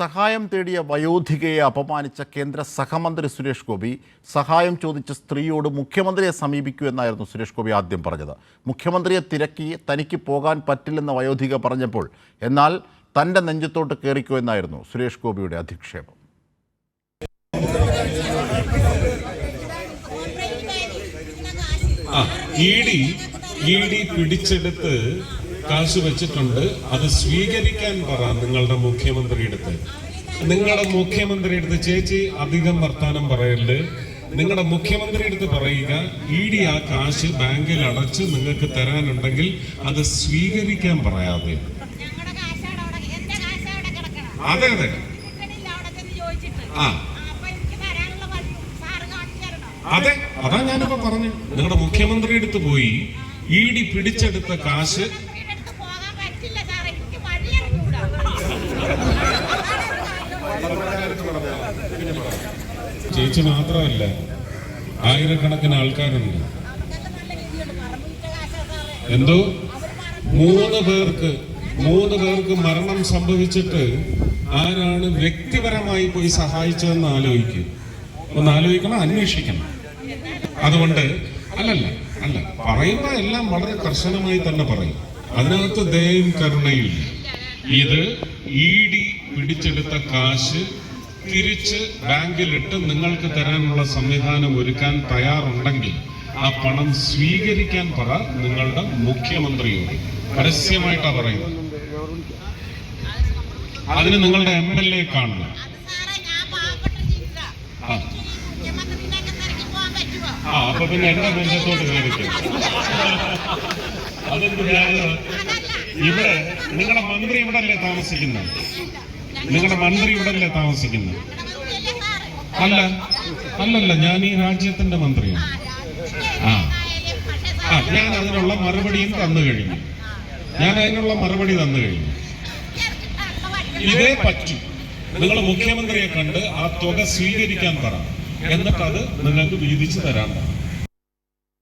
സഹായം തേടിയ വയോധികയെ അപമാനിച്ച കേന്ദ്ര സഹമന്ത്രി സുരേഷ് ഗോപി സഹായം ചോദിച്ച സ്ത്രീയോട് മുഖ്യമന്ത്രിയെ സമീപിക്കൂ എന്നായിരുന്നു സുരേഷ് ഗോപി ആദ്യം പറഞ്ഞത്. മുഖ്യമന്ത്രിയെ തിരക്കി തനിക്ക് പോകാൻ പറ്റില്ലെന്ന് വയോധിക പറഞ്ഞപ്പോൾ എന്നാൽ തന്റെ നെഞ്ചത്തോട്ട് കയറിക്കോ എന്നായിരുന്നു സുരേഷ് ഗോപിയുടെ അധിക്ഷേപം. പിടിച്ചെടുത്ത് കാശ് വെച്ചിട്ടുണ്ട് അത് സ്വീകരിക്കാൻ പറ നിങ്ങളുടെ മുഖ്യമന്ത്രിയുടെ അടുത്ത്. നിങ്ങളുടെ മുഖ്യമന്ത്രിയുടെ അടുത്ത് ചേച്ചി അധികം വർത്താനം പറയരുത്. നിങ്ങളുടെ മുഖ്യമന്ത്രി അടുത്ത് പറയുക ഇ ഡി ആ കാശ് ബാങ്കിൽ അടച്ച് നിങ്ങൾക്ക് തരാനുണ്ടെങ്കിൽ അത് സ്വീകരിക്കാൻ പറയാതെ. അതെ അതെ. ആ. അതെ അതാ ഞാനിപ്പോ പറഞ്ഞു നിങ്ങളുടെ മുഖ്യമന്ത്രിയുടെ അടുത്ത് പോയി ഇ ഡി പിടിച്ചെടുത്ത കാശ് ചേച്ചി മാത്രമല്ല ആയിരക്കണക്കിന് ആൾക്കാരുണ്ട്. എന്തോ? മൂന്ന് പേർക്ക് മൂന്ന് പേർക്ക് മരണം സംഭവിച്ചിട്ട് ആരാണ് വ്യക്തിപരമായി പോയി സഹായിച്ചതെന്ന് ആലോചിക്കും. ഒന്ന് ആലോചിക്കണം അന്വേഷിക്കണം. അതുകൊണ്ട് അല്ലല്ല അല്ല പറയുമ്പോ എല്ലാം വളരെ കർശനമായി തന്നെ പറയും. അതിനകത്ത് ദയയും കരുണയില്ല ഇത് ഇ ഡി പിടിച്ചെടുത്ത കാശ് തിരിച്ച് ബാങ്കിലിട്ട് നിങ്ങൾക്ക് തരാനുള്ള സംവിധാനം ഒരുക്കാൻ തയ്യാറുണ്ടെങ്കിൽ ആ പണം സ്വീകരിക്കാൻ പറ നിങ്ങളുടെ മുഖ്യമന്ത്രിയോട്. പരസ്യമായിട്ടാ പറയുന്നത്. അതിന് നിങ്ങളുടെ എം എൽ എ കാണുക ആ. അപ്പൊ പിന്നെ എന്റെ ബന്ധത്തോട് അതെന്ത് ഇവിടെ നിങ്ങളുടെ മന്ത്രി ഇവിടെ അല്ലേ താമസിക്കുന്നത്? നിങ്ങളുടെ മന്ത്രി ഇവിടെ അല്ലേ താമസിക്കുന്നത്? അല്ല അല്ലല്ല ഞാൻ ഈ രാജ്യത്തിന്റെ മന്ത്രിയാണ്. ആ. ആ ഞാൻ അതിനുള്ള മറുപടിയും തന്നു കഴിഞ്ഞു. ഞാൻ അതിനുള്ള മറുപടി തന്നു കഴിഞ്ഞു. ഇതേ പറ്റൂ. നിങ്ങൾ മുഖ്യമന്ത്രിയെ കണ്ട് ആ തുക സ്വീകരിക്കാൻ പറ. എന്നിട്ട് അത് നിങ്ങൾക്ക് വീതിച്ചു തരാൻ